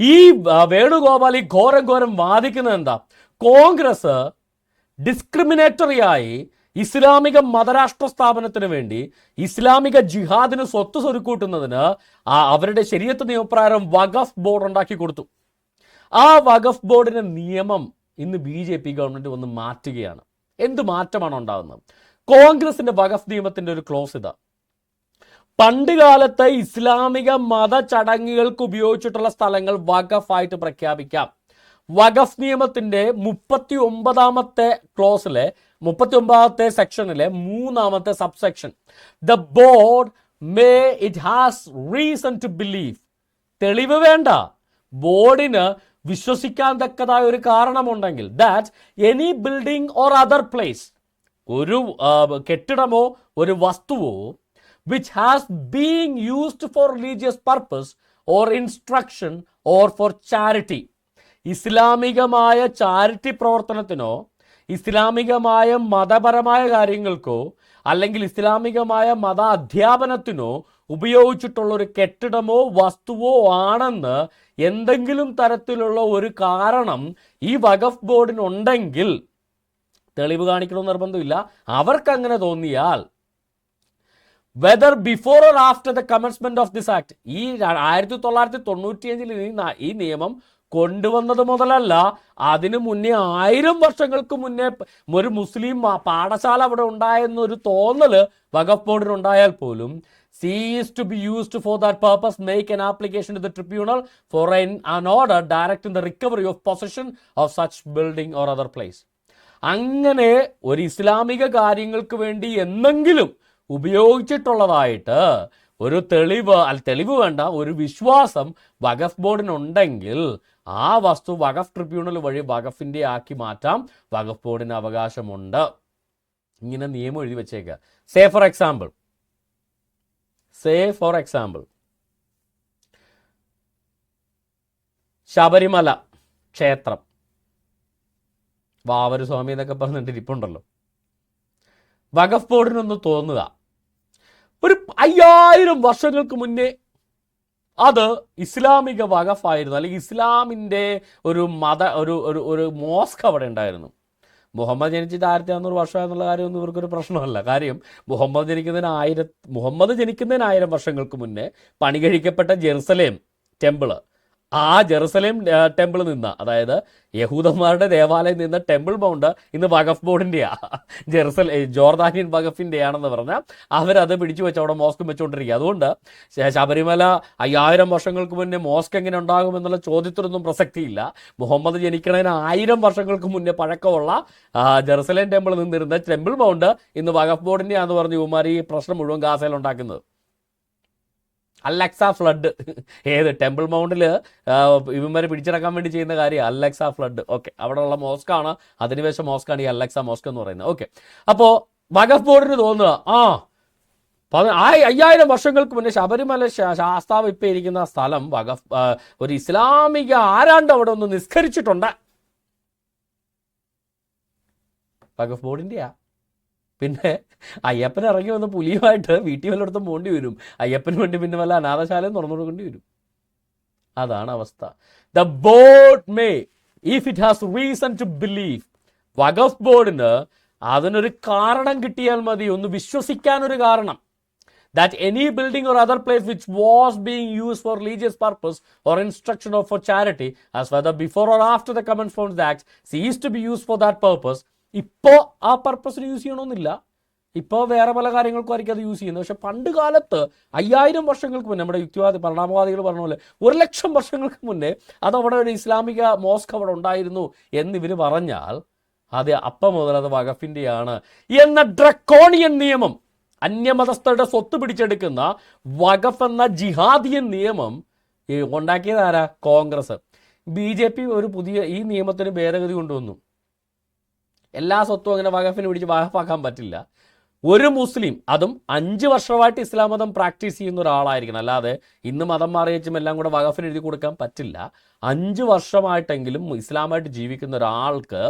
ഈ വേണുഗോപാൽ ഈ ഘോരം ഘോരം വാദിക്കുന്നത് എന്താ? കോൺഗ്രസ് ഡിസ്ക്രിമിനേറ്ററിയായി ഇസ്ലാമിക മതരാഷ്ട്ര സ്ഥാപനത്തിന് വേണ്ടി ഇസ്ലാമിക ജിഹാദിന് സ്വത്ത് സ്വരുക്കൂട്ടുന്നതിന് അവരുടെ ശരീരത്ത് നിയമപ്രകാരം വഖഫ് ബോർഡ് ഉണ്ടാക്കി കൊടുത്തു. ആ വഖഫ് ബോർഡിന്റെ നിയമം ഇന്ന് ബി ജെ പി ഗവൺമെന്റ് വന്ന് മാറ്റുകയാണ്. എന്ത് മാറ്റമാണ് ഉണ്ടാകുന്നത്? കോൺഗ്രസിന്റെ വഖഫ് നിയമത്തിന്റെ ഒരു ക്ലോസ് ഇതാ. പണ്ട് കാലത്ത് ഇസ്ലാമിക മത ചടങ്ങുകൾക്ക് ഉപയോഗിച്ചിട്ടുള്ള സ്ഥലങ്ങൾ വഖഫായിട്ട് പ്രഖ്യാപിക്കാം. വഖഫ് നിയമത്തിന്റെ മുപ്പത്തി ഒമ്പതാമത്തെ ക്ലോസിലെ മുപ്പത്തി ഒമ്പതാമത്തെ സെക്ഷനിലെ മൂന്നാമത്തെ sub section the board may it has reason to believe തെളിവ് വേണ്ട. ബോർഡിന് വിശ്വസിക്കാൻ തക്കതായ ഒരു കാരണമുണ്ടെങ്കിൽ that any building or other place ഒരു കെട്ടിടമോ ഒരു വസ്തുവോ which has being used for religious purpose or instruction or for charity ഇസ്ലാമികമായ ചാരിറ്റി പ്രവർത്തനത്തിനോ ഇസ്ലാമികമായ മതപരമായ കാര്യങ്ങൾക്കോ അല്ലെങ്കിൽ ഇസ്ലാമികമായ മത അധ്യാപനത്തിനോ ഉപയോഗിച്ചിട്ടുള്ള ഒരു കെട്ടിടമോ വസ്തുവോ ആണെന്ന് എന്തെങ്കിലും തരത്തിലുള്ള ഒരു കാരണം ഈ വഖഫ് ബോർഡിനുണ്ടെങ്കിൽ തെളിവ് കാണിക്കണമെന്ന് നിർബന്ധമില്ല. അവർക്ക് അങ്ങനെ തോന്നിയാൽ whether before or after the commencement of this act ഈ ആയിരത്തി തൊള്ളായിരത്തി തൊണ്ണൂറ്റിയഞ്ചിൽ ഈ ന- ഈ നിയമം കൊണ്ടുവന്നത് മുതലല്ല അതിനു മുന്നേ ആയിരം വർഷങ്ങൾക്ക് മുന്നേ ഒരു മുസ്ലിം പാഠശാല അവിടെ ഉണ്ടായെന്നൊരു തോന്നൽ വഖഫ് ബോർഡിന് ഉണ്ടായാൽ പോലും cease to be used for that purpose make an application to the tribunal for an an, order order in the recovery of possession of such building or other place അങ്ങനെ ഒരു ഇസ്ലാമിക കാര്യങ്ങൾക്ക് വേണ്ടി എന്തെങ്കിലും ഉപയോഗിച്ചിട്ടുള്ളതായിട്ട് ഒരു തെളിവ് അല്ല തെളിവ് വേണ്ട ഒരു വിശ്വാസം വഖഫ് ബോർഡിനുണ്ടെങ്കിൽ ആ വസ്തു വഖഫ് ട്രിബ്യൂണൽ വഴി വഖഫിന്റെ ആക്കി മാറ്റാം. വഖഫ് ബോർഡിന് അവകാശമുണ്ട്. ഇങ്ങനെ നിയമം എഴുതി വെച്ചേക്കുക say for example say for example Sabarimala ക്ഷേത്രം. വാവരു സ്വാമി എന്നൊക്കെ പറഞ്ഞിട്ട് ഇരിപ്പുണ്ടല്ലോ. വഖഫ് ബോർഡിനൊന്ന് തോന്നുക. ഒരു അയ്യായിരം വർഷങ്ങൾക്ക് മുന്നേ അത് ഇസ്ലാമിക വകഫായിരുന്നു അല്ലെങ്കിൽ ഇസ്ലാമിന്റെ ഒരു മത ഒരു ഒരു ഒരു മോസ്ക് അവിടെ ഉണ്ടായിരുന്നു. മുഹമ്മദ് ജനിച്ചിട്ട് ആയിരത്തി അറുന്നൂറ് വർഷം എന്നുള്ള കാര്യമൊന്നും ഇവർക്കൊരു പ്രശ്നമല്ല. കാര്യം മുഹമ്മദ് ജനിക്കുന്നതിന് ആയിര മുഹമ്മദ് ജനിക്കുന്നതിന് ആയിരം വർഷങ്ങൾക്ക് മുന്നേ പണി കഴിക്കപ്പെട്ട ജെറുസലേം ടെമ്പിൾ ആ ജെറുസലേം ടെമ്പിൾ നിന്ന അതായത് യഹൂദന്മാരുടെ ദേവാലയം നിന്ന ടെമ്പിൾ ബൗണ്ട് ഇന്ന് വഖഫ് ബോർഡിന്റെയാ ജെറുസൽ ജോർദാനിയൻ വഖഫിന്റെയാണെന്ന് പറഞ്ഞാൽ അവരത് പിടിച്ചു വെച്ച് അവിടെ മോസ്ക് വെച്ചുകൊണ്ടിരിക്കുക അതുകൊണ്ട് ശബരിമല അയ്യായിരം വർഷങ്ങൾക്ക് മുന്നേ മോസ്ക് എങ്ങനെ ഉണ്ടാകുമെന്നുള്ള ചോദ്യത്തിനൊന്നും പ്രസക്തിയില്ല. മുഹമ്മദ് ജനിക്കണതിന് ആയിരം വർഷങ്ങൾക്ക് മുന്നേ പഴക്കമുള്ള ജെറുസലേം ടെമ്പിൾ നിന്നിരുന്ന ടെമ്പിൾ ബൗണ്ട് ഇന്ന് വഖഫ് ബോർഡിന്റെ ആണെന്ന് പറഞ്ഞ് ഇവന്മാർ ഈ പ്രശ്നം മുഴുവൻ ഗാസയിൽ ഉണ്ടാക്കുന്നത് അലക്സ ഫ്ലഡ്. ഏത്? ടെമ്പിൾ മൗണ്ടിൽ ഇവന്മാരെ പിടിച്ചടക്കാൻ വേണ്ടി ചെയ്യുന്ന കാര്യം അലക്സ ഫ്ലഡ്. ഓക്കെ. അവിടെയുള്ള മോസ്കാണ്. അധിനിവേശ മോസ്കാണ് ഈ അലക്സ മോസ്ക് എന്ന് പറയുന്നത്. ഓക്കെ. അപ്പോൾ വഖഫ് ബോർഡിന് തോന്നുക ആ അയ്യായിരം വർഷങ്ങൾക്ക് മുന്നേ ശബരിമല ശാസ്താവ് ഇപ്പം ഇരിക്കുന്ന സ്ഥലം വഖഫ് ഒരു ഇസ്ലാമിക ആരാണ്ട് അവിടെ ഒന്ന് നിസ്കരിച്ചിട്ടുണ്ട്. വഖഫ് ബോർഡിന്റെയാ പിന്നെ അയ്യപ്പൻ ഇറങ്ങി വന്ന പുലിയുമായിട്ട് വീട്ടിൽ വല്ലയിടത്തും പോകേണ്ടി വരും അയ്യപ്പന് വേണ്ടി പിന്നെ വല്ല അനാഥശാലയും തുറന്നു കൊടുക്കേണ്ടി വരും അതാണ് അവസ്ഥ the board may if it has reason to believe Waqf ബോർഡിന് അതിനൊരു കാരണം കിട്ടിയാൽ മതി ഒന്ന് വിശ്വസിക്കാൻ ഒരു കാരണം that any building or other place which was being used for religious purpose or instruction or for charity, as whether before or after the Common Funds Act, ceased to be used for that purpose, ഇപ്പോൾ ആ പർപ്പസിന് use ചെയ്യണമെന്നില്ല ഇപ്പോൾ വേറെ പല കാര്യങ്ങൾക്കും ആയിരിക്കും അത് യൂസ് ചെയ്യുന്നത്. പക്ഷെ പണ്ട് കാലത്ത് അയ്യായിരം വർഷങ്ങൾക്ക് മുന്നേ നമ്മുടെ യുക്തിവാദി പരിണാമവാദികൾ പറഞ്ഞ പോലെ ഒരു ലക്ഷം വർഷങ്ങൾക്ക് മുന്നേ അത് ഒരു ഇസ്ലാമിക മോസ്ക് അവിടെ ഉണ്ടായിരുന്നു എന്നിവർ പറഞ്ഞാൽ അത് അപ്പം മുതൽ അത് വകഫിന്റെയാണ് എന്ന ഡ്രക്കോണിയൻ നിയമം അന്യമതസ്ഥരുടെ സ്വത്ത് പിടിച്ചെടുക്കുന്ന വഖഫ് എന്ന ജിഹാദിയൻ നിയമം ഉണ്ടാക്കിയത് ആരാ? കോൺഗ്രസ്. ബി ജെ പി ഒരു പുതിയ ഈ നിയമത്തിന് ഭേദഗതി കൊണ്ടുവന്നു. എല്ലാ സ്വത്തും അങ്ങനെ വഖഫിന് പിടിച്ച് വഖഫാക്കാൻ പറ്റില്ല. ഒരു മുസ്ലിം അതും അഞ്ച് വർഷമായിട്ട് ഇസ്ലാം മതം പ്രാക്ടീസ് ചെയ്യുന്ന ഒരാളായിരിക്കണം. അല്ലാതെ ഇന്ന് മതം മാറിയച്ചും എല്ലാം കൂടെ വഖഫിന് എഴുതി കൊടുക്കാൻ പറ്റില്ല. അഞ്ച് വർഷമായിട്ടെങ്കിലും ഇസ്ലാമായിട്ട് ജീവിക്കുന്ന ഒരാൾക്ക്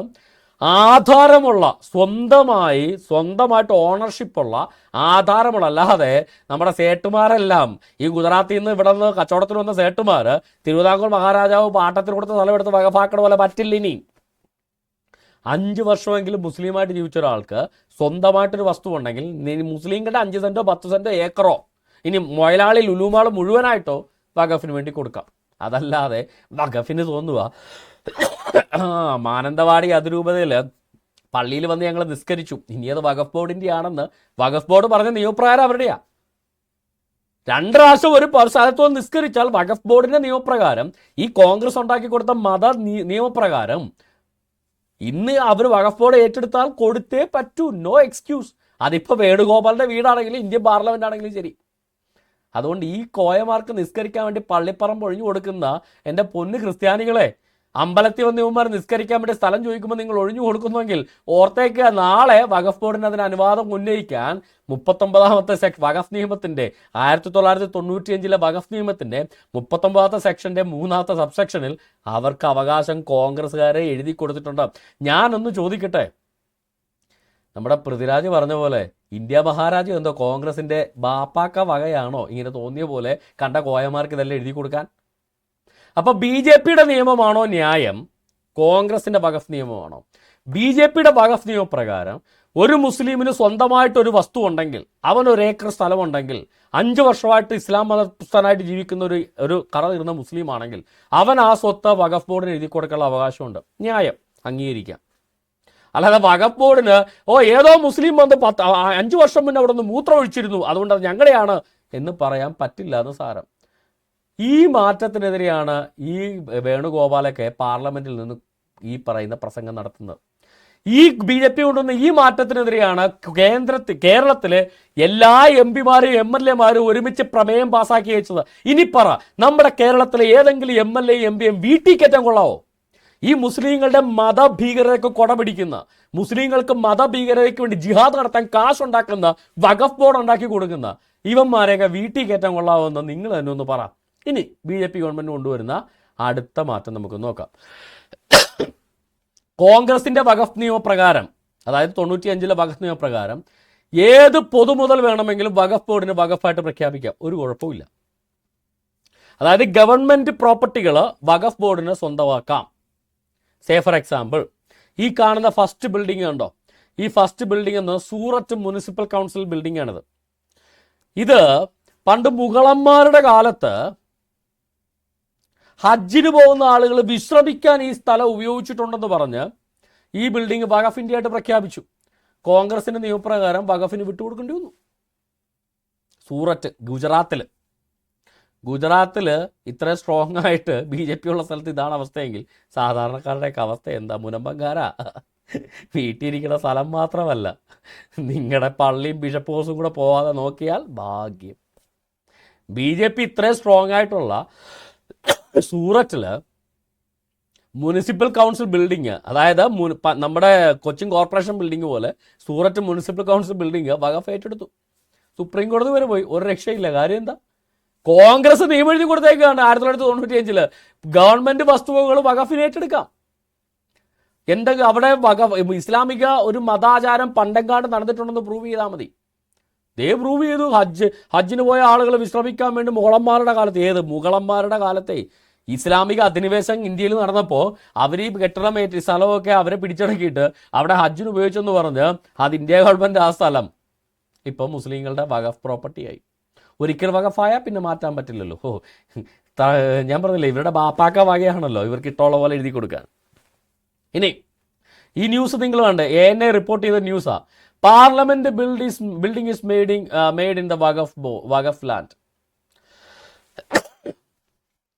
ആധാരമുള്ള സ്വന്തമായി സ്വന്തമായിട്ട് ഓണർഷിപ്പുള്ള ആധാരമുള്ള അല്ലാതെ നമ്മുടെ സേട്ടുമാരെല്ലാം ഈ ഗുജറാത്തിൽ നിന്ന് ഇവിടെ നിന്ന് കച്ചവടത്തിന് വന്ന സേട്ടുമാർ തിരുവിതാംകൂർ മഹാരാജാവ് പാട്ടത്തിന് കൊടുത്ത സ്ഥലമെടുത്ത് വകഫാക്കണ പോലെ പറ്റില്ല ഇനി. അഞ്ച് വർഷമെങ്കിലും മുസ്ലിമായിട്ട് ജീവിച്ച ഒരാൾക്ക് സ്വന്തമായിട്ടൊരു വസ്തു ഉണ്ടെങ്കിൽ മുസ്ലിം മുസ്ലിങ്ങളുടെ അഞ്ച് സെന്റോ പത്ത് സെന്റോ ഏക്കറോ ഇനി മൊയലാളി ലുലുമാൾ മുഴുവനായിട്ടോ വഖഫിന് വേണ്ടി കൊടുക്കാം. അതല്ലാതെ വഖഫിന് തോന്നുക മാനന്തവാടി അതിരൂപതയിൽ പള്ളിയിൽ വന്ന് ഞങ്ങൾ നിസ്കരിച്ചു. ഇനി അത് വഖഫ് ബോർഡിന്റെ ആണെന്ന് വഖഫ് ബോർഡ് പറഞ്ഞ നിയമപ്രകാരം അവരുടെയാ. രണ്ട് പ്രാവശ്യം ഒരു സ്ഥലത്ത് നിസ്കരിച്ചാൽ വഖഫ് ബോർഡിന്റെ നിയമപ്രകാരം ഈ കോൺഗ്രസ് ഉണ്ടാക്കി കൊടുത്ത മത നിയമപ്രകാരം ഇന്ന് അവർ വകഫോട് ഏറ്റെടുത്താൽ കൊടുത്തേ പറ്റൂ. നോ എക്സ്ക്യൂസ് അതിപ്പോൾ വേണുഗോപാലിന്റെ വീടാണെങ്കിലും ഇന്ത്യൻ പാർലമെന്റ് ആണെങ്കിലും ശരി. അതുകൊണ്ട് ഈ കോയമാർക്ക് നിസ്കരിക്കാൻ വേണ്ടി പള്ളിപ്പറമ്പ് ഒഴിഞ്ഞു കൊടുക്കുന്ന എന്റെ പൊന്ന് ക്രിസ്ത്യാനികളെ അമ്പലത്തിൽ വന്ന് ഇവന്മാർ നിസ്കരിക്കാൻ വേണ്ടി സ്ഥലം ചോദിക്കുമ്പോൾ നിങ്ങൾ ഒഴിഞ്ഞു കൊടുക്കുന്നുവെങ്കിൽ ഓർത്തേക്ക് നാളെ വഖഫ് ബോർഡിന് അതിന് അനുവാദം ഉന്നയിക്കാൻ മുപ്പത്തൊമ്പതാമത്തെ സെക് വഖഫ് നിയമത്തിന്റെ ആയിരത്തി തൊള്ളായിരത്തി തൊണ്ണൂറ്റിയഞ്ചിലെ വഖഫ് നിയമത്തിന്റെ മുപ്പത്തൊമ്പതാമത്തെ സെക്ഷന്റെ മൂന്നാമത്തെ സബ്സെക്ഷനിൽ അവർക്ക് അവകാശം കോൺഗ്രസ്സുകാരെ എഴുതി കൊടുത്തിട്ടുണ്ട്. ഞാനൊന്ന് ചോദിക്കട്ടെ? നമ്മുടെ പൃഥ്വിരാജ് പറഞ്ഞ പോലെ ഇന്ത്യ മഹാരാജ് എന്തോ കോൺഗ്രസിന്റെ ബാപ്പാക്ക വകയാണോ ഇങ്ങനെ തോന്നിയ പോലെ കണ്ട കോയമാർക്ക് ഇതെല്ലാം എഴുതി കൊടുക്കാൻ? അപ്പൊ ബി ജെ പിയുടെ നിയമമാണോ ന്യായം? കോൺഗ്രസിന്റെ വകഫ് നിയമമാണോ? ബി ജെ പിയുടെ വകഫ് നിയമപ്രകാരം ഒരു മുസ്ലിമിന് സ്വന്തമായിട്ട് ഒരു വസ്തു ഉണ്ടെങ്കിൽ അവൻ ഒരു ഏക്കർ സ്ഥലമുണ്ടെങ്കിൽ അഞ്ച് വർഷമായിട്ട് ഇസ്ലാം മതസ്ഥനായിട്ട് ജീവിക്കുന്ന ഒരു ഒരു കറ തീർന്ന മുസ്ലിം ആണെങ്കിൽ അവൻ ആ സ്വത്ത് വഖഫ് ബോർഡിന് എഴുതി കൊടുക്കാനുള്ള അവകാശമുണ്ട്. ന്യായം. അംഗീകരിക്കാം. അല്ലാതെ വഖഫ് ബോർഡിന് ഓ ഏതോ മുസ്ലിം വന്ന് പത്ത് അഞ്ചു അഞ്ച് വർഷം മുന്നേ അവിടെ നിന്ന് മൂത്രം ഒഴിച്ചിരുന്നു അതുകൊണ്ട് അത് ഞങ്ങളെയാണ് എന്ന് പറയാൻ പറ്റില്ല എന്ന് സാരം. ഈ മാറ്റത്തിനെതിരെയാണ് ഈ വേണുഗോപാലൊക്കെ പാർലമെന്റിൽ നിന്ന് ഈ പറയുന്ന പ്രസംഗം നടത്തുന്നത്. ഈ ബി ജെ പി കൊണ്ടുവന്ന ഈ മാറ്റത്തിനെതിരെയാണ് കേന്ദ്രത്തിൽ കേരളത്തിലെ എല്ലാ എം പിമാരും എം എൽ എമാരും ഒരുമിച്ച് പ്രമേയം പാസാക്കി വെച്ചത്. ഇനി പറ നമ്മുടെ കേരളത്തിലെ ഏതെങ്കിലും എം എൽ എ എം പിയും വീട്ടിൽ കയറ്റം കൊള്ളാവോ? ഈ മുസ്ലിങ്ങളുടെ മതഭീകരതയ്ക്ക് കൊടപിടിക്കുന്ന മുസ്ലിങ്ങൾക്ക് മതഭീകരതയ്ക്ക് വേണ്ടി ജിഹാദ് നടത്താൻ കാശ് ഉണ്ടാക്കുന്ന വഖഫ് ബോർഡ് ഉണ്ടാക്കി കൊടുക്കുന്ന ഇവന്മാരെയൊക്കെ വീട്ടിൽ കൊള്ളാവോ എന്ന് നിങ്ങൾ തന്നെ ഒന്ന് പറ. ഇനി ബി ജെ പി ഗവൺമെന്റ് കൊണ്ടുവരുന്ന അടുത്ത മാറ്റം നമുക്ക് നോക്കാം. കോൺഗ്രസിന്റെ വഖഫ് നിയമപ്രകാരം അതായത് തൊണ്ണൂറ്റി അഞ്ചിലെ വഖഫ് നിയമപ്രകാരം ഏത് പൊതുമുതൽ വേണമെങ്കിലും വഖഫ് ബോർഡിന് വഖഫായിട്ട് പ്രഖ്യാപിക്കാം. ഒരു കുഴപ്പമില്ല അതായത് ഗവൺമെന്റ് പ്രോപ്പർട്ടികൾ വഖഫ് ബോർഡിന് സ്വന്തമാക്കാം. സേ ഫോർ എക്സാമ്പിൾ ഈ കാണുന്ന ഫസ്റ്റ് ബിൽഡിംഗ് ഉണ്ടോ ഈ ഫസ്റ്റ് ബിൽഡിംഗ് എന്ന് സൂററ്റ് മുനിസിപ്പൽ കൗൺസിൽ ബിൽഡിംഗ് ആണിത്. ഇത് പണ്ട് മുഗളന്മാരുടെ കാലത്ത് ഹജ്ജിന് പോകുന്ന ആളുകൾ വിശ്രമിക്കാൻ ഈ സ്ഥലം ഉപയോഗിച്ചിട്ടുണ്ടെന്ന് പറഞ്ഞ് ഈ ബിൽഡിംഗ് ഇന്ത്യ ആയിട്ട് പ്രഖ്യാപിച്ചു. കോൺഗ്രസിന്റെ നിയമപ്രകാരം വഖഫിന് വിട്ടുകൊടുക്കേണ്ടി വന്നു. സൂററ്റ് ഗുജറാത്തിൽ ഗുജറാത്തിൽ ഇത്ര സ്ട്രോങ് ആയിട്ട് ബി ജെ പി ഉള്ള സ്ഥലത്ത് ഇതാണ് അവസ്ഥയെങ്കിൽ സാധാരണക്കാരുടെയൊക്കെ അവസ്ഥ എന്താ? മുനമ്പങ്കാര? വീട്ടിലിരിക്കുന്ന സ്ഥലം മാത്രമല്ല. നിങ്ങളുടെ പള്ളിയും ബിഷപ്പ് ഹൗസും കൂടെ പോവാതെ നോക്കിയാൽ ഭാഗ്യം. ബി ജെ പി ഇത്രയും സ്ട്രോങ് ആയിട്ടുള്ള സൂററ്റിൽ മുനിസിപ്പൽ കൗൺസിൽ ബിൽഡിങ് അതായത് നമ്മുടെ കൊച്ചിൻ കോർപ്പറേഷൻ ബിൽഡിംഗ് പോലെ Surat municipal council building Waqf ഏറ്റെടുത്തു. സുപ്രീം കോടതി വരെ പോയി. ഒരു രക്ഷയില്ല. കാര്യം എന്താ? കോൺഗ്രസ് നിയമം എഴുതി കൊടുത്തേക്കാണ് ആയിരത്തി തൊള്ളായിരത്തി തൊണ്ണൂറ്റി അഞ്ചിൽ ഗവൺമെന്റ് വസ്തുവകകൾ വകഫിന് ഏറ്റെടുക്കാം. എന്റെ അവിടെ വക ഇസ്ലാമിക ഒരു മതാചാരം പണ്ടെങ്കാണ്ട് നടന്നിട്ടുണ്ടെന്ന് പ്രൂവ് ചെയ്താൽ മതി. ദേ പ്രൂവ് ചെയ്തു. ഹജ്ജ് ഹജ്ജിന് പോയ ആളുകൾ വിശ്രമിക്കാൻ വേണ്ടി മുഗളന്മാരുടെ കാലത്ത് ഏത്? മുഗളന്മാരുടെ കാലത്തെ ഇസ്ലാമിക അധിനിവേശം ഇന്ത്യയിൽ നടന്നപ്പോൾ അവർ ഈ കെട്ടിടം ഏറ്റ് സ്ഥലമൊക്കെ അവരെ പിടിച്ചടക്കിയിട്ട് അവിടെ ഹജ്ജിന് ഉപയോഗിച്ചെന്ന് പറഞ്ഞ് അത് ഇന്ത്യ ഗവൺമെന്റ് ആ സ്ഥലം ഇപ്പം മുസ്ലിങ്ങളുടെ വകഫ് പ്രോപ്പർട്ടിയായി ഒരിക്കൽ വകഫായാൽ പിന്നെ മാറ്റാൻ പറ്റില്ലല്ലോ. ഓ ഞാൻ പറഞ്ഞില്ലേ ഇവരുടെ ബാപ്പാക്ക വകയാണല്ലോ ഇവർക്ക് ഇഷ്ടമുള്ള പോലെ എഴുതി കൊടുക്കാൻ. ഇനി ഈ ന്യൂസ് നിങ്ങൾ വേണ്ട എ എൻ എ റിപ്പോർട്ട് ചെയ്ത ന്യൂസാ parliament build is building is making made in the വകഫ് ബോ വകഫ് land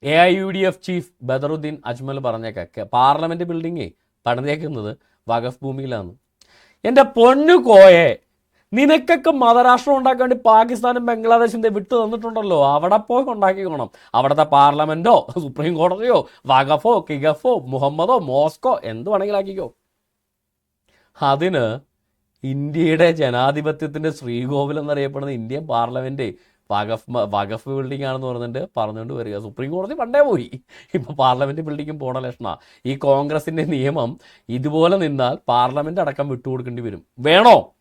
A I U D F chief Badruddin Ajmal പറഞ്ഞേക്ക parliament ബിൽഡിങ്ങേ പണിതേക്കുന്നത് വഖഫ് ഭൂമിയിലാണ് എന്റെ പൊന്നു കോയെ നിനക്കൊക്കെ മതരാഷ്ട്രം ഉണ്ടാക്കാൻ വേണ്ടി പാകിസ്ഥാനും ബംഗ്ലാദേശും വിട്ടു തന്നിട്ടുണ്ടല്ലോ. അവിടെ പോയി ഉണ്ടാക്കിക്കോണം അവിടുത്തെ പാർലമെന്റോ സുപ്രീം കോടതിയോ വഖഫോ കിഗഫോ മുഹമ്മദോ മോസ്കോ എന്ത് വേണമെങ്കിലും ആക്കിക്കോ. അതിന് ഇന്ത്യയുടെ ജനാധിപത്യത്തിന്റെ ശ്രീകോവിൽ എന്നറിയപ്പെടുന്ന ഇന്ത്യൻ പാർലമെന്റ് വഖഫ് വഖഫ് ബിൽഡിംഗ് ആണെന്ന് പറഞ്ഞിട്ട് പറഞ്ഞുകൊണ്ട് വരിക. സുപ്രീം കോടതി പണ്ടേ പോയി. ഇപ്പോൾ പാർലമെന്റ് ബിൽഡിങ്ങും പോണ ലക്ഷണ. ഈ കോൺഗ്രസിന്റെ നിയമം ഇതുപോലെ നിന്നാൽ പാർലമെന്റ് അടക്കം വിട്ടുകൊടുക്കേണ്ടി വരും. വേണോ?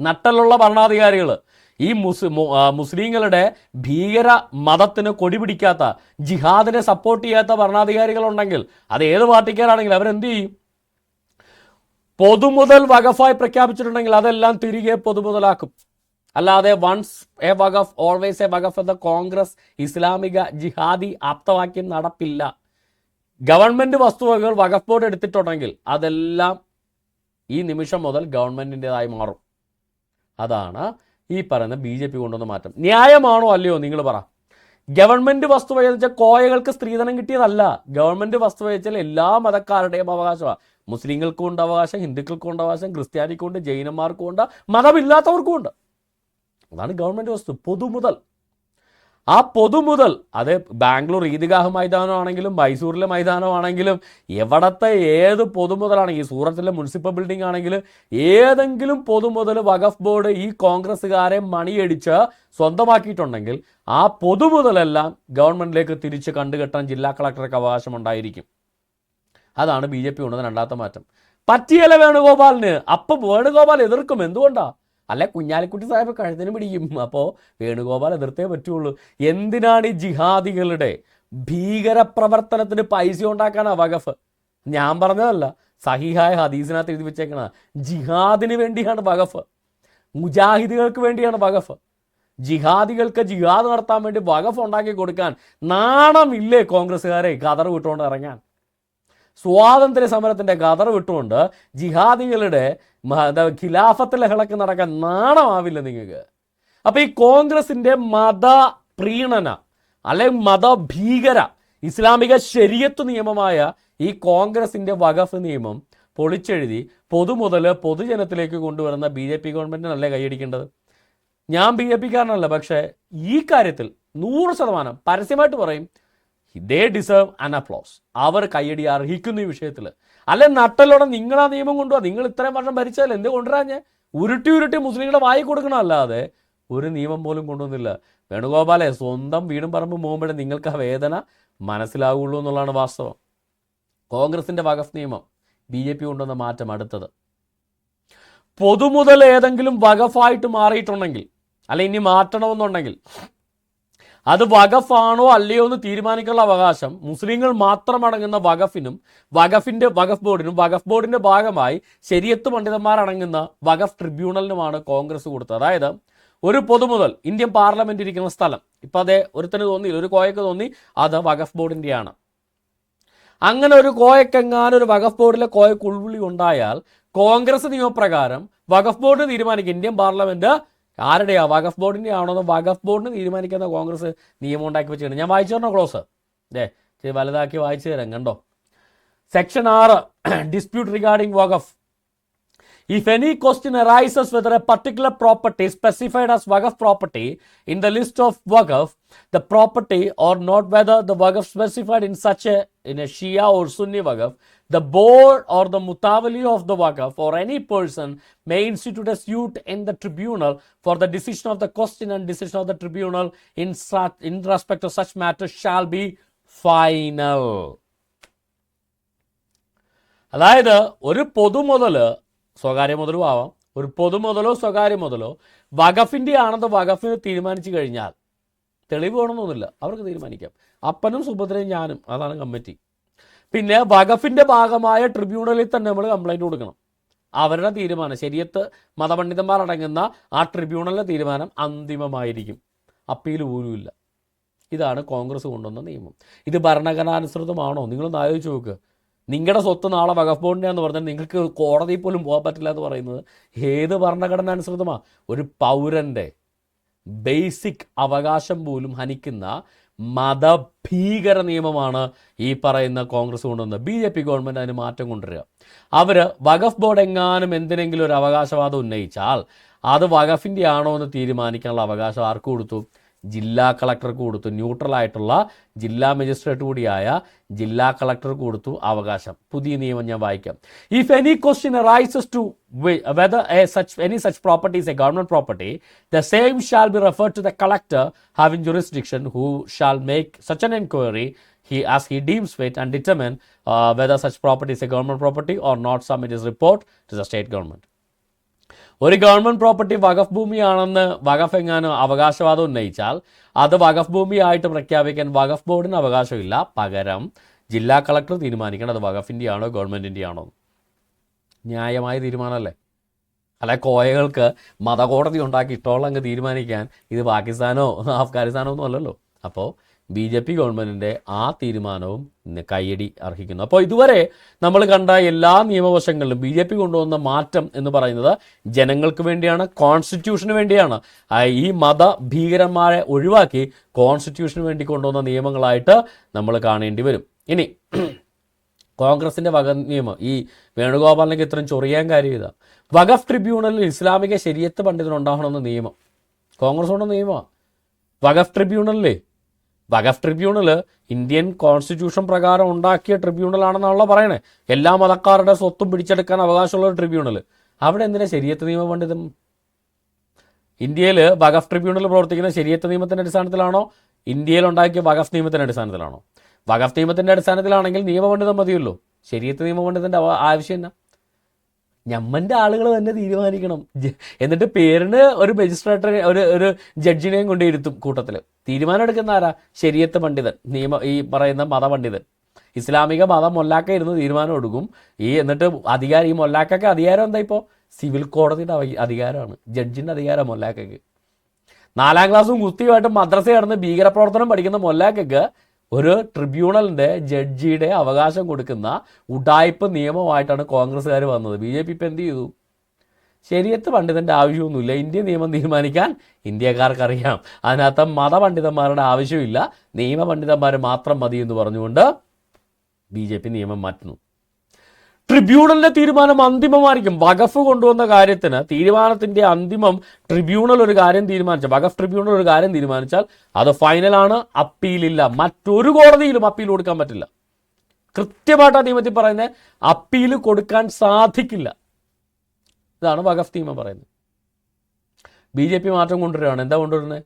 നട്ടലുള്ള ഭരണാധികാരികൾ. ഈ മുസ് മുസ്ലിങ്ങളുടെ ഭീകര മതത്തിന് കൊടി പിടിക്കാത്ത ജിഹാദിനെ സപ്പോർട്ട് ചെയ്യാത്ത ഭരണാധികാരികളുണ്ടെങ്കിൽ അത് ഏത് പാർട്ടിക്കാരാണെങ്കിലും അവരെന്ത് ചെയ്യും? പൊതുമുതൽ വകഫായി പ്രഖ്യാപിച്ചിട്ടുണ്ടെങ്കിൽ അതെല്ലാം തിരികെ പൊതുമുതലാക്കും. അല്ലാതെ വൺസ് എ വകഫ് ഓൾവേസ് എ വകഫ് എന്ന കോൺഗ്രസ് ഇസ്ലാമിക ജിഹാദി ആപ്തവാക്യം നടപ്പില്ല. ഗവൺമെന്റ് വസ്തുവകകൾ വകഫ് ബോർഡ് എടുത്തിട്ടുണ്ടെങ്കിൽ അതെല്ലാം ഈ നിമിഷം മുതൽ ഗവൺമെന്റിന്റെതായി മാറും. അതാണ് ഈ പറയുന്ന ബി ജെ പി കൊണ്ടുവന്ന മാറ്റം. ന്യായമാണോ അല്ലയോ നിങ്ങൾ പറ. ഗവൺമെന്റ് വസ്തു വെച്ചാൽ കോയകൾക്ക് സ്ത്രീധനം കിട്ടിയതല്ല. ഗവൺമെന്റ് വസ്തു വെച്ചാൽ എല്ലാ മതക്കാരുടെയും അവകാശമാണ്. മുസ്ലിങ്ങൾക്കും ഉണ്ട് അവകാശം ഹിന്ദുക്കൾക്കും ഉണ്ട് അവകാശം ക്രിസ്ത്യാനിക്കും ഉണ്ട് ജൈനന്മാർക്കും ഉണ്ട് മതമില്ലാത്തവർക്കും ഉണ്ട്. അതാണ് ഗവൺമെന്റ് വസ്തു. പൊതുമുതൽ ആ പൊതുമുതൽ അത് ബാംഗ്ലൂർ ഈദ്ഗാഹ് മൈതാനമാണെങ്കിലും മൈസൂരിലെ മൈതാനമാണെങ്കിലും എവിടത്തെ ഏത് പൊതുമുതലാണെങ്കിൽ സൂറത്തിലെ മുനിസിപ്പൽ ബിൽഡിംഗ് ആണെങ്കിലും ഏതെങ്കിലും പൊതുമുതൽ വഖഫ് ബോർഡ് ഈ കോൺഗ്രസ്സുകാരെ മണിയടിച്ച് സ്വന്തമാക്കിയിട്ടുണ്ടെങ്കിൽ ആ പൊതുമുതലെല്ലാം ഗവൺമെന്റിലേക്ക് തിരിച്ച് കണ്ടുകെട്ടാൻ ജില്ലാ കളക്ടർക്ക് അവകാശമുണ്ടായിരിക്കും. അതാണ് ബി ജെ പി ഉണ്ടെന്ന രണ്ടാമത്തെ മാറ്റം. പറ്റിയല്ല വേണുഗോപാലിന്? അപ്പം വേണുഗോപാൽ എതിർക്കും. എന്തുകൊണ്ടാ? അല്ലെ കുഞ്ഞാലിക്കുട്ടി സാഹിബ് കഴുത്തിന് പിടിക്കും. അപ്പോൾ വേണുഗോപാൽ എതിർത്തേ പറ്റുള്ളൂ. എന്തിനാണ് ഈ ജിഹാദികളുടെ ഭീകരപ്രവർത്തനത്തിന് പൈസ ഉണ്ടാക്കാനാ വകഫ് ഞാൻ പറഞ്ഞതല്ല. സഹിഹായ ഹദീസിനകത്ത് എഴുതി വെച്ചേക്കണ ജിഹാദിന് വേണ്ടിയാണ് വഖഫ്. മുജാഹിദുകൾക്ക് വേണ്ടിയാണ് വഖഫ്. ജിഹാദികൾക്ക് ജിഹാദ് നടത്താൻ വേണ്ടി വഖഫ് ഉണ്ടാക്കി കൊടുക്കാൻ നാണമില്ലേ കോൺഗ്രസ്സുകാരെ? കതർ വിട്ടുകൊണ്ട് ഇറങ്ങാൻ. സ്വാതന്ത്ര്യ സമരത്തിന്റെ കതർ വിട്ടുകൊണ്ട് ജിഹാദികളുടെ എന്താ ഖിലാഫത്ത് ലഹളക്ക് നടക്കാൻ നാണമാവില്ല നിങ്ങൾക്ക്. അപ്പോൾ ഈ കോൺഗ്രസിന്റെ മത പ്രീണന അല്ലെങ്കിൽ മതഭീകര ഇസ്ലാമിക ശരിയത്ത് നിയമമായ ഈ കോൺഗ്രസിന്റെ വഖഫ് നിയമം പൊളിച്ചെഴുതി പൊതുമുതൽ പൊതുജനത്തിലേക്ക് കൊണ്ടുവരുന്ന ബി ജെ പി ഗവൺമെന്റിനല്ലേ കൈയടിക്കേണ്ടത് ഞാൻ ബി ജെ പിക്കാരനല്ല പക്ഷേ ഈ കാര്യത്തിൽ നൂറ് ശതമാനം പരസ്യമായിട്ട് പറയും ദേ ഡിസേർവ് അൻ അപ്ലോസ് അവർ കയ്യടി അർഹിക്കുന്ന ഈ വിഷയത്തിൽ അല്ലെ നട്ടലോടെ നിങ്ങൾ ആ നിയമം കൊണ്ടുപോകാം നിങ്ങൾ ഇത്രയും വർഷം ഭരിച്ചാൽ എന്ത് കൊണ്ടുവരാഞ്ഞ് ഉരുട്ടി ഉരുട്ടി മുസ്ലിങ്ങളുടെ വായി കൊടുക്കണം അല്ലാതെ ഒരു നിയമം പോലും കൊണ്ടുവന്നില്ല. വേണുഗോപാലെ സ്വന്തം വീടും പറമ്പും പോകുമ്പോഴേ നിങ്ങൾക്ക് ആ വേദന മനസ്സിലാവുള്ളൂ എന്നുള്ളതാണ് വാസ്തവം. കോൺഗ്രസിന്റെ വകഫ് നിയമം ബി ജെ പി കൊണ്ടുവന്ന മാറ്റം അടുത്തത്. പൊതുമുതൽ ഏതെങ്കിലും വകഫായിട്ട് മാറിയിട്ടുണ്ടെങ്കിൽ അല്ലെ ഇനി മാറ്റണമെന്നുണ്ടെങ്കിൽ അത് വകഫാണോ അല്ലയോ എന്ന് തീരുമാനിക്കാനുള്ള അവകാശം മുസ്ലിങ്ങൾ മാത്രം അടങ്ങുന്ന വകഫിനും വകഫിന്റെ വകഫ് ബോർഡിനും വഖഫ് ബോർഡിന്റെ ഭാഗമായി ശരിയത്ത് പണ്ഡിതന്മാരടങ്ങുന്ന വകഫ് ട്രിബ്യൂണലിനുമാണ് കോൺഗ്രസ് കൊടുത്തത്. അതായത് ഒരു പൊതുമുതൽ ഇന്ത്യൻ പാർലമെന്റ് ഇരിക്കുന്ന സ്ഥലം. ഇപ്പൊ അതേ ഒരുത്തന് തോന്നി ഒരു കോയക്ക് തോന്നി അത് വഖഫ് ബോർഡിന്റെയാണ്. അങ്ങനെ ഒരു കോയക്കെങ്ങാനും ഒരു വഖഫ് ബോർഡിലെ കോയക്ക് ഉൾവിളി ഉണ്ടായാൽ കോൺഗ്രസ് നിയമപ്രകാരം വഖഫ് ബോർഡ് തീരുമാനിക്കും. ഇന്ത്യൻ പാർലമെന്റ് ആരുടെയാ വഖഫ് ബോർഡിന്റെ ആണോ എന്ന് വകഫ് ബോർഡിന് തീരുമാനിക്കുന്ന കോൺഗ്രസ് നിയമം ഉണ്ടാക്കി വെച്ചിട്ടുണ്ട് ഞാൻ വായിച്ചു തരണോ ക്ലോസ് അല്ലേ ഇത് വലുതാക്കി വായിച്ചു തരാം കണ്ടോ സെക്ഷൻ ആറ് dispute regarding Waqf If any question arises whether a particular property specified as Waqf property in the list of Waqf, the property or not whether the Waqf specified in such a in a Shia or Sunni Waqf, the board or the mutawali of the Waqf or any person may institute a suit in the tribunal for the decision of the question and decision of the tribunal in in respect of such matters shall be final. അതായത് ഒരു പൊതുമുതൽ സ്വകാര്യ മുതലും ആവാം ഒരു പൊതുമുതലോ സ്വകാര്യ മുതലോ വകഫിന്റെ ആണെന്ന് വകഫിന് തീരുമാനിച്ചു കഴിഞ്ഞാൽ തെളിവ് വേണമെന്നൊന്നുമില്ല അവർക്ക് തീരുമാനിക്കാം അപ്പനും സുഭദ്രയും ഞാനും അതാണ് കമ്മിറ്റി പിന്നെ വകഫിന്റെ ഭാഗമായ ട്രിബ്യൂണലിൽ തന്നെ നമ്മൾ കംപ്ലൈന്റ് കൊടുക്കണം. അവരുടെ തീരുമാനം ശരിയത്ത് മതപണ്ഡിതന്മാർ അടങ്ങുന്ന ആ ട്രിബ്യൂണലിന്റെ തീരുമാനം അന്തിമമായിരിക്കും. അപ്പീൽ പോലുമില്ല ഇതാണ് കോൺഗ്രസ് കൊണ്ടുവന്ന നിയമം. ഇത് ഭരണഘടനാനുസൃതമാണോ? നിങ്ങളൊന്ന് ആലോചിച്ച് നോക്ക്. നിങ്ങളുടെ സ്വത്ത് നാളെ വകഫ് ബോർഡിന്റെ എന്ന് പറഞ്ഞാൽ നിങ്ങൾക്ക് കോടതിയിൽ പോലും പോകാൻ പറ്റില്ല എന്ന് പറയുന്നത് ഏത് ഭരണഘടന അനുസൃതമാണ് ഒരു പൗരന്റെ ബേസിക് അവകാശം പോലും ഹനിക്കുന്ന മതഭീകര നിയമമാണ് ഈ പറയുന്ന കോൺഗ്രസ് കൊണ്ടുവന്നത്. ബി ജെ പി ഗവൺമെന്റ് അതിന് മാറ്റം കൊണ്ടുവരിക. അവർ വഖഫ് ബോർഡ് എങ്ങാനും എന്തിനെങ്കിലും ഒരു അവകാശവാദം ഉന്നയിച്ചാൽ അത് വഖഫിന്റെ ആണോ എന്ന് തീരുമാനിക്കാനുള്ള അവകാശം ആർക്ക് കൊടുത്തു? ജില്ലാ കളക്ടർക്ക് കൊടുത്തു. ന്യൂട്രൽ ആയിട്ടുള്ള ജില്ലാ മജിസ്ട്രേറ്റ് കൂടിയായ ജില്ലാ കളക്ടർക്ക് കൊടുത്തു അവകാശം. പുതിയ നിയമം ഞാൻ വായിക്കാം. If any question raises to whether a such any such property is a government property the same shall be refer to the collector have in jurisdiction who shall make such an enquiry he as he deems fit and determine uh, whether such property is a government property or not submit his report to the state ഒരു government property വഖഫ് ഭൂമിയാണെന്ന് വഖഫ് എങ്ങാനും അവകാശവാദം ഉന്നയിച്ചാൽ അത് വഖഫ് ഭൂമിയായിട്ട് പ്രഖ്യാപിക്കാൻ വഖഫ് ബോർഡിന് അവകാശമില്ല. പകരം ജില്ലാ കളക്ടർ തീരുമാനിക്കണം. അത് വഖഫിന്റെ ആണോ ഗവൺമെന്റിന്റെ ആണോ ന്യായമായ തീരുമാനമല്ലേ? അല്ല കോയകൾക്ക് മതകോടതി ഉണ്ടാക്കി ഇഷ്ടമുള്ള അങ്ങ് തീരുമാനിക്കാൻ ഇത് പാകിസ്ഥാനോ അഫ്ഗാനിസ്ഥാനോ ഒന്നും അല്ലല്ലോ. അപ്പോൾ ബി ജെ പി ഗവൺമെന്റിന്റെ ആ തീരുമാനവും കയ്യടി അർഹിക്കുന്നു. അപ്പോൾ ഇതുവരെ നമ്മൾ കണ്ട എല്ലാ നിയമവശങ്ങളിലും ബി ജെ പി കൊണ്ടുവന്ന മാറ്റം എന്ന് പറയുന്നത് ജനങ്ങൾക്ക് വേണ്ടിയാണ് കോൺസ്റ്റിറ്റ്യൂഷന് വേണ്ടിയാണ്. ഈ മത ഭീകരന്മാരെ ഒഴിവാക്കി കോൺസ്റ്റിറ്റ്യൂഷന് വേണ്ടി കൊണ്ടുവന്ന നിയമങ്ങളായിട്ട് നമ്മൾ കാണേണ്ടി വരും. ഇനി കോൺഗ്രസിന്റെ വക നിയമം ഈ വേണുഗോപാലിനൊക്കെ ഇത്രയും ചൊറിയാൻ കാര്യം ഇതാ. വഖഫ് ട്രിബ്യൂണലിൽ ഇസ്ലാമിക ശരിയത്ത് പണ്ഡിതനുണ്ടാകണമെന്ന് നിയമം. കോൺഗ്രസ് കൊണ്ടുവന്ന നിയമമാണ് വഖഫ് ട്രിബ്യൂണലിലേ വഖഫ് ട്രിബ്യൂണൽ ഇന്ത്യൻ കോൺസ്റ്റിറ്റ്യൂഷൻ പ്രകാരം ഉണ്ടാക്കിയ ട്രിബ്യൂണലാണെന്നാണല്ലോ പറയണേ. എല്ലാ മതക്കാരുടെ സ്വത്തും പിടിച്ചെടുക്കാൻ അവകാശമുള്ള ഒരു ട്രിബ്യൂണൽ. അവിടെ എന്തിനാ ശരിയത്ത് നിയമം പണ്ഡിതം ഇന്ത്യയിൽ വഖഫ് ട്രിബ്യൂണൽ പ്രവർത്തിക്കുന്ന ശരിയത്ത് നിയമത്തിന്റെ അടിസ്ഥാനത്തിലാണോ? ഇന്ത്യയിൽ ഉണ്ടാക്കിയ വഖഫ് നിയമത്തിന്റെ അടിസ്ഥാനത്തിലാണോ? വഖഫ് നിയമത്തിന്റെ അടിസ്ഥാനത്തിലാണെങ്കിൽ നിയമപണ്ഡിതം മതിയല്ലോ. ശരിയത്ത് നിയമപണ്ഡിതന്റെ അവ- ആവശ്യം എന്നാ? ഞമ്മന്റെ ആളുകൾ തന്നെ തീരുമാനിക്കണം. എന്നിട്ട് പേരിന് ഒരു മജിസ്ട്രേറ്ററെ ഒരു ഒരു ജഡ്ജിനെയും കൊണ്ട് ഇരുത്തും കൂട്ടത്തിൽ തീരുമാനം എടുക്കുന്ന ആരാ? ശരിയത്ത് പണ്ഡിതൻ. നിയമ ഈ പറയുന്ന മതപണ്ഡിതൻ. ഇസ്ലാമിക മതം മൊല്ലാക്ക ഇരുന്ന് തീരുമാനം എടുക്കും. ഈ എന്നിട്ട് അധികാരം ഈ മൊല്ലാക്കൊക്കെ അധികാരം എന്താ ഇപ്പോൾ സിവിൽ കോടതിയുടെ അധികാരമാണ്. ജഡ്ജിന്റെ അധികാരം മൊല്ലാക്കക്ക്. നാലാം ക്ലാസ്സും കുസ്തിയുമായിട്ട് മദ്രസ കടന്ന് ഭീകരപ്രവർത്തനം പഠിക്കുന്ന മൊല്ലാക്കക്ക് ഒരു ട്രിബ്യൂണലിന്റെ ജഡ്ജിയുടെ അവകാശം കൊടുക്കുന്ന ഉടായ്പ നിയമമായിട്ടാണ് കോൺഗ്രസ്സുകാർ വന്നത്. ബി ജെ പി ഇപ്പം എന്ത് ചെയ്തു? ശരിയത്ത് പണ്ഡിതന്റെ ആവശ്യമൊന്നുമില്ല. ഇന്ത്യ നിയമം തീരുമാനിക്കാൻ ഇന്ത്യക്കാർക്കറിയാം. അതിനകത്ത് മതപണ്ഡിതന്മാരുടെ ആവശ്യമില്ല. നിയമപണ്ഡിതന്മാർ മാത്രം മതി എന്ന് പറഞ്ഞുകൊണ്ട് ബി ജെ പി നിയമം മാറ്റുന്നു. ട്രിബ്യൂണലിന്റെ തീരുമാനം അന്തിമമായിരിക്കും. വഖഫ് കൊണ്ടുവന്ന കാര്യത്തിന് തീരുമാനത്തിന്റെ അന്തിമം ട്രിബ്യൂണൽ ഒരു കാര്യം തീരുമാനിച്ച വഖഫ് ട്രിബ്യൂണൽ ഒരു കാര്യം തീരുമാനിച്ചാൽ അത് ഫൈനലാണ് അപ്പീലില്ല മറ്റൊരു കോടതിയിലും അപ്പീൽ കൊടുക്കാൻ പറ്റില്ല. കൃത്യമായിട്ട് ആ നിയമത്തിൽ പറയുന്നത് അപ്പീൽ കൊടുക്കാൻ സാധിക്കില്ല. ഇതാണ് വഖഫ് നിയമം പറയുന്നത്. ബി ജെ പി മാറ്റം കൊണ്ടുവരികയാണ്. എന്താ കൊണ്ടുവരുന്നത്?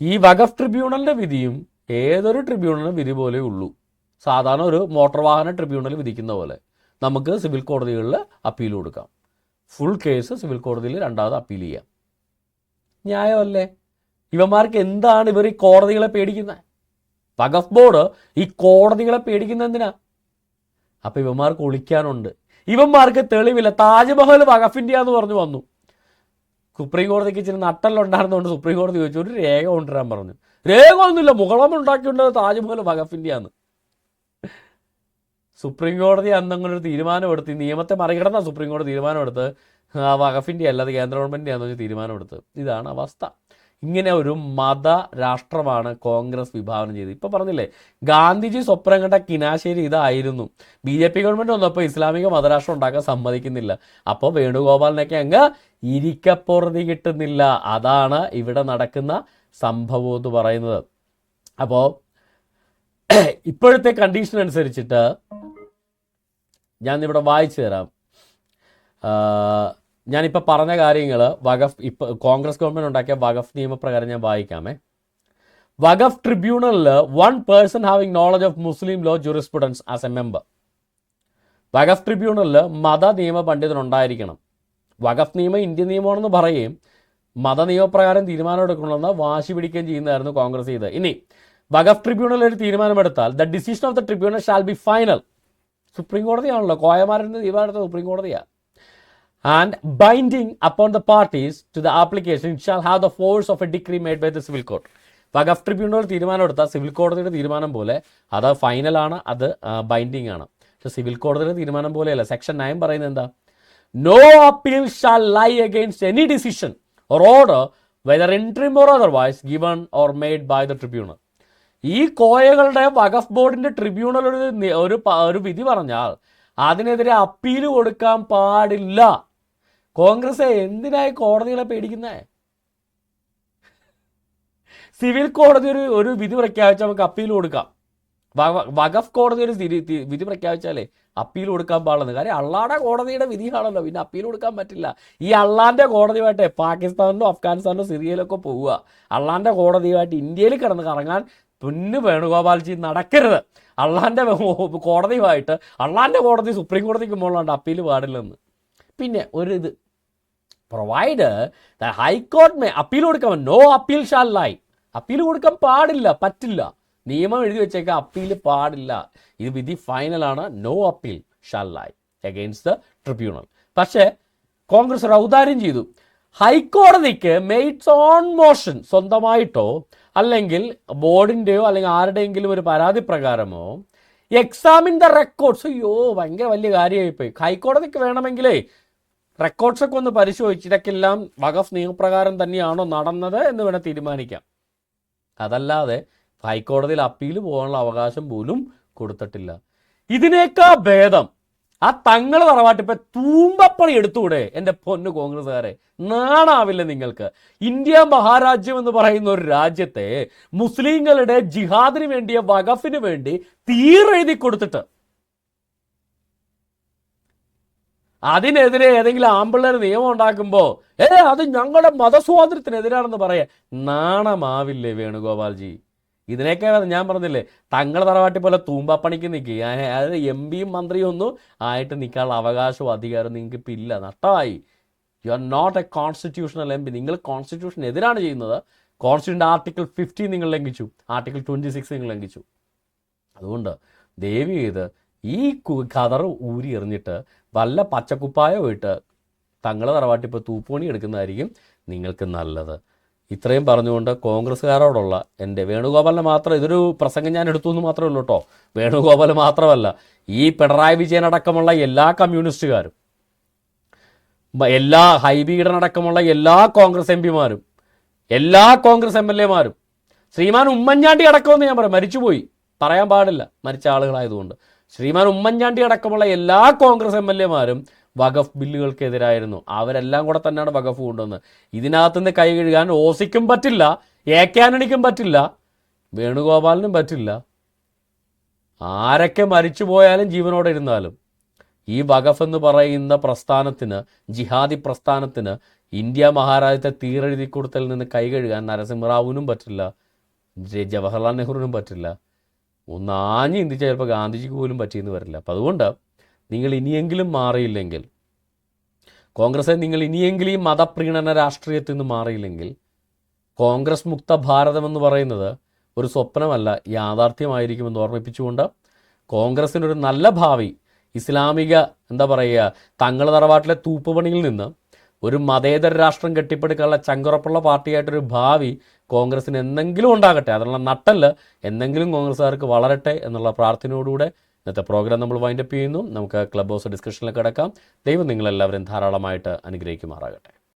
ഈ വഖഫ് ട്രിബ്യൂണലിന്റെ വിധിയും ഏതൊരു ട്രിബ്യൂണലിന്റെ വിധി പോലെ ഉള്ളൂ. സാധാരണ ഒരു മോട്ടോർ വാഹന ട്രിബ്യൂണൽ വിധിക്കുന്ന പോലെ. നമുക്ക് സിവിൽ കോടതികളിൽ അപ്പീൽ കൊടുക്കാം. ഫുൾ കേസ് സിവിൽ കോടതിയിൽ രണ്ടാമത് അപ്പീൽ ചെയ്യാം. ന്യായമല്ലേ? ഇവന്മാർക്ക് എന്താണ് ഇവർ ഈ കോടതികളെ പേടിക്കുന്നത്? വഖഫ് ബോർഡ് ഈ കോടതികളെ പേടിക്കുന്ന എന്തിനാ? അപ്പൊ ഇവന്മാർക്ക് ഒളിക്കാനുണ്ട്. ഇവന്മാർക്ക് തെളിവില്ല. താജ്മഹൽ ഇന്ത്യ എന്ന് പറഞ്ഞു വന്നു. സുപ്രീം കോടതിക്ക് ഇച്ചിരി നട്ടലുണ്ടായിരുന്നുകൊണ്ട് സുപ്രീം കോടതി ചോദിച്ചു ഒരു രേഖ കൊണ്ടുവരാൻ പറഞ്ഞു. രേഖ ഒന്നുമില്ല. മുകളം ഉണ്ടാക്കിയിട്ടുണ്ടത് താജ്മഹൽ വഖഫിന്റെയാന്ന് സുപ്രീം കോടതി അന്നങ്ങനെ ഒരു തീരുമാനമെടുത്ത് ഈ നിയമത്തെ മറികടന്ന സുപ്രീം കോടതി തീരുമാനമെടുത്ത് ആ വഖഫിന്റെ അല്ല അത് കേന്ദ്ര ഗവൺമെന്റിന്റെ ആണെന്ന് തീരുമാനമെടുത്ത്. ഇതാണ് അവസ്ഥ. ഇങ്ങനെ ഒരു മത രാഷ്ട്രമാണ് കോൺഗ്രസ് വിഭാവനം ചെയ്തത്. ഇപ്പോൾ പറഞ്ഞില്ലേ ഗാന്ധിജി സ്വപ്നം കണ്ട കിനാശേരി ഇതായിരുന്നു. ബി ജെ പി ഗവൺമെന്റ് വന്നപ്പോൾ ഇസ്ലാമിക മതരാഷ്ട്രം ഉണ്ടാക്കാൻ സമ്മതിക്കുന്നില്ല. അപ്പോൾ വേണുഗോപാലിനൊക്കെ അങ്ങ് ഇരിക്കപ്പുറതി കിട്ടുന്നില്ല. അതാണ് ഇവിടെ നടക്കുന്ന സംഭവം എന്ന് പറയുന്നത്. അപ്പോൾ ഇപ്പോഴത്തെ കണ്ടീഷൻ അനുസരിച്ചിട്ട് ഞാൻ ഇവിടെ വായിച്ചു തരാം. ഞാനിപ്പോൾ പറഞ്ഞ കാര്യങ്ങൾ വഖഫ് ഇപ്പോൾ കോൺഗ്രസ് ഗവൺമെന്റ് ഉണ്ടാക്കിയ വഖഫ് നിയമപ്രകാരം ഞാൻ വായിക്കാമേ. വഖഫ് ട്രിബ്യൂണലിൽ one person having knowledge of Muslim law jurisprudence as a member വഖഫ് ട്രിബ്യൂണലിൽ മത നിയമ പണ്ഡിതൻ ഉണ്ടായിരിക്കണം. വഖഫ് നിയമം ഇന്ത്യൻ നിയമമാണെന്ന് പറയുകയും മത നിയമപ്രകാരം തീരുമാനം എടുക്കണമെന്ന് വാശി പിടിക്കുകയും ചെയ്യുന്നതായിരുന്നു കോൺഗ്രസ് ചെയ്തത്. ഇനി വഖഫ് ട്രിബ്യൂണൽ ഒരു തീരുമാനമെടുത്താൽ the decision of the tribunal shall be final supreme കോടതിയാണല്ലോ കോയമാരുടെ തീരുമാനമെടുത്ത സുപ്രീം കോടതിയാണ് and binding upon the parties to the application shall have the force of a degree made by the civil court Waqf tribunal തീരുമാനമെടുത്ത civil കോടതിയുടെ തീരുമാനം പോലെ അത് ഫൈനലാണ് അത് binding ആണ്. പക്ഷെ സിവിൽ കോടതിയുടെ തീരുമാനം പോലെയല്ല. സെക്ഷൻ നയൻ പറയുന്നത് എന്താ? No appeal shall lie against any decision or order whether interim or otherwise given or made by the tribunal ഈ കോയകളുടെ വഖഫ് ബോർഡിന്റെ ട്രിബ്യൂണൽ ഒരു ഒരു വിധി പറഞ്ഞാൽ അതിനെതിരെ അപ്പീൽ കൊടുക്കാൻ പാടില്ല. കോൺഗ്രസ് എന്തിനായി കോടതികളെ പേടിക്കുന്നേ? സിവിൽ കോടതി ഒരു ഒരു വിധി പ്രഖ്യാപിച്ചാൽ നമുക്ക് അപ്പീൽ കൊടുക്കാം. വഖഫ് കോടതി ഒരു വിധി പ്രഖ്യാപിച്ചാലേ അപ്പീൽ കൊടുക്കാൻ പാടുള്ളത് കാര്യം അള്ളാടെ കോടതിയുടെ വിധിയാണല്ലോ. പിന്നെ അപ്പീൽ കൊടുക്കാൻ പറ്റില്ല. ഈ അള്ളാന്റെ കോടതിയുമായിട്ട് പാകിസ്ഥാനിലോ അഫ്ഗാനിസ്ഥാനിലോ സിറിയയിലൊക്കെ പോവുക. അള്ളാന്റെ കോടതിയുമായിട്ട് ഇന്ത്യയിൽ കിടന്ന് കറങ്ങാൻ പൊന്നു വേണുഗോപാൽജി നടക്കരുത്. അള്ളാന്റെ കോടതിയുമായിട്ട് അള്ളാന്റെ കോടതി സുപ്രീം കോടതിക്ക് മുകളിലാണ്ട് അപ്പീൽ പാടില്ലെന്ന്. പിന്നെ ഒരു ഇത് provide high court may appeal കൊടുക്കാൻ no appeal shall lie appeal കൊടുക്കാൻ പാടില്ല പറ്റില്ല. നിയമം എഴുതി വെച്ചേക്കാം അപ്പീൽ പാടില്ല. ഇത് വിധി ഫൈനലാണ് no appeal shall lie against the tribunal. പക്ഷേ കോൺഗ്രസ് ഒരു ഔദാര്യം ചെയ്തു. ഹൈക്കോടതിക്ക് മെയ്റ്റ്സ് ഓൺ മോഷൻ സ്വന്തമായിട്ടോ അല്ലെങ്കിൽ ബോർഡിന്റെയോ അല്ലെങ്കിൽ ആരുടെയെങ്കിലും ഒരു പരാതി പ്രകാരമോ എക്സാമിൻ ദ റെക്കോർഡ്സ് അയ്യോ ഭയങ്കര വലിയ കാര്യമായിപ്പോയി. ഹൈക്കോടതിക്ക് വേണമെങ്കിലേ റെക്കോർഡ്സ് ഒക്കെ ഒന്ന് പരിശോധിച്ച് ഇതൊക്കെല്ലാം വഖഫ് നിയമപ്രകാരം തന്നെയാണോ നടന്നത് എന്ന് വേണം തീരുമാനിക്കാം. അതല്ലാതെ ഹൈക്കോടതിയിൽ അപ്പീൽ പോകാനുള്ള അവകാശം പോലും കൊടുത്തിട്ടില്ല. ഇതിനേക്കാ ഭേദം ആ തങ്ങൾ തറവാട്ടിപ്പോ തൂമ്പപ്പണി എടുത്തുകൂടെ എന്റെ പൊന്നു കോൺഗ്രസ്സുകാരെ? നാണാവില്ല നിങ്ങൾക്ക്. ഇന്ത്യ മഹാരാജ്യം എന്ന് പറയുന്ന ഒരു രാജ്യത്തെ മുസ്ലിങ്ങളുടെ ജിഹാദിന് വേണ്ടിയ വഖഫിന് വേണ്ടി തീരെഴുതി കൊടുത്തിട്ട്. അതിനെതിരെ ഏതെങ്കിലും ആമ്പിള്ളേർ നിയമം ഉണ്ടാക്കുമ്പോൾ ഏ അത് ഞങ്ങളുടെ മതസ്വാതന്ത്ര്യത്തിനെതിരാണെന്ന് പറയാ നാണമാവില്ലേ വേണുഗോപാൽജി? ഇതിനൊക്കെ ഞാൻ പറഞ്ഞില്ലേ തങ്ങൾ തറവാട്ടി പോലെ തൂമ്പാപ്പണിക്ക് നിൽക്കുക അതായത് എം പിയും മന്ത്രിയും ഒന്നും ആയിട്ട് നിൽക്കാനുള്ള അവകാശവും അധികാരവും നിങ്ങൾക്ക് ഇപ്പം ഇല്ല. നഷ്ടമായി. You are not a constitutional M P നിങ്ങൾ കോൺസ്റ്റിറ്റ്യൂഷൻ എതിരാണ് ചെയ്യുന്നത്. കോൺസ്റ്റിറ്റ്യൂഷന്റെ ആർട്ടിക്കിൾ ഫിഫ്റ്റീൻ നിങ്ങൾ ലംഘിച്ചു. ആർട്ടിക്കിൾ ട്വന്റി സിക്സ് നിങ്ങൾ ലംഘിച്ചു. അതുകൊണ്ട് ദയവ് ചെയ്ത് ഈ കതർ ഊരി എറിഞ്ഞിട്ട് വല്ല പച്ചക്കുപ്പായോ ഇട്ട് തങ്ങൾ തറവാട്ടിപ്പോൾ തൂപ്പുണി എടുക്കുന്നതായിരിക്കും നിങ്ങൾക്ക് നല്ലത്. ഇത്രയും പറഞ്ഞുകൊണ്ട് കോൺഗ്രസ്സുകാരോടുള്ള എന്റെ വേണുഗോപാലിനെ മാത്രം ഇതൊരു പ്രസംഗം ഞാൻ എടുത്തു എന്ന് മാത്രമേ ഉള്ളൂ കേട്ടോ. വേണുഗോപാൽ മാത്രമല്ല ഈ പിണറായി വിജയൻ അടക്കമുള്ള എല്ലാ കമ്മ്യൂണിസ്റ്റുകാരും എല്ലാ ഹൈബീഡൻ അടക്കമുള്ള എല്ലാ കോൺഗ്രസ് എം പിമാരും എല്ലാ കോൺഗ്രസ് എം എൽ എമാരും ശ്രീമാൻ ഉമ്മൻചാണ്ടി അടക്കമെന്ന് ഞാൻ പറയാം. മരിച്ചുപോയി. പറയാൻ പാടില്ല. മരിച്ച ആളുകളായതുകൊണ്ട്. ശ്രീമാൻ ഉമ്മൻചാണ്ടി അടക്കമുള്ള എല്ലാ കോൺഗ്രസ് എം എൽ എമാരും വഖഫ് ബില്ലുകൾക്കെതിരായിരുന്നു. അവരെല്ലാം കൂടെ തന്നെയാണ് വഖഫ് കൊണ്ടുവന്നത്. ഇതിനകത്തുനിന്ന് കൈ കഴുകാൻ ഓസിക്കും പറ്റില്ല എ പറ്റില്ല വേണുഗോപാലിനും പറ്റില്ല. ആരൊക്കെ മരിച്ചു പോയാലും ജീവനോടെ ഇരുന്നാലും ഈ വഖഫ് എന്ന് പറയുന്ന പ്രസ്ഥാനത്തിന് ജിഹാദി പ്രസ്ഥാനത്തിന് ഇന്ത്യ മഹാരാജ്യത്തെ തീരെഴുതി കൊടുത്തൽ നിന്ന് കൈ കഴുകാൻ നരസിംഹറാവുവിനും പറ്റില്ല ജവഹർലാൽ നെഹ്റുവിനും പറ്റില്ല. ഒന്നാഞ്ഞ് ഇന്ത്യ ചിലപ്പോൾ ഗാന്ധിജിക്ക് പോലും പറ്റിയെന്ന് വരില്ല. അപ്പം അതുകൊണ്ട് നിങ്ങൾ ഇനിയെങ്കിലും മാറിയില്ലെങ്കിൽ കോൺഗ്രസ് നിങ്ങൾ ഇനിയെങ്കിലും ഈ മതപ്രീണന രാഷ്ട്രീയത്തിൽ നിന്ന് മാറിയില്ലെങ്കിൽ കോൺഗ്രസ് മുക്ത ഭാരതം എന്ന് പറയുന്നത് ഒരു സ്വപ്നമല്ല യാഥാർത്ഥ്യമായിരിക്കുമെന്ന് ഓർമ്മിപ്പിച്ചുകൊണ്ട് കോൺഗ്രസിനൊരു നല്ല ഭാവി ഇസ്ലാമിക എന്താ പറയുക തങ്ങൾ തറവാട്ടിലെ തൂപ്പുപണിയിൽ നിന്ന് ഒരു മതേതര രാഷ്ട്രം കെട്ടിപ്പടുക്കാനുള്ള ചങ്കുറപ്പുള്ള പാർട്ടിയായിട്ടൊരു ഭാവി കോൺഗ്രസിന് എന്തെങ്കിലും ഉണ്ടാകട്ടെ അതിനുള്ള നട്ടൽ എന്തെങ്കിലും കോൺഗ്രസ്സുകാർക്ക് വളരട്ടെ എന്നുള്ള പ്രാർത്ഥനയോടുകൂടെ ഇന്നത്തെ പ്രോഗ്രാം നമ്മൾ വൈൻഡപ്പ് ചെയ്യുന്നു. നമുക്ക് ക്ലബ് ഹൗസ് ഡിസ്കഷനിലേക്ക് കിടക്കാം. ദൈവം നിങ്ങളെല്ലാവരും ധാരാളമായിട്ട് അനുഗ്രഹിക്കുമാറാകട്ടെ.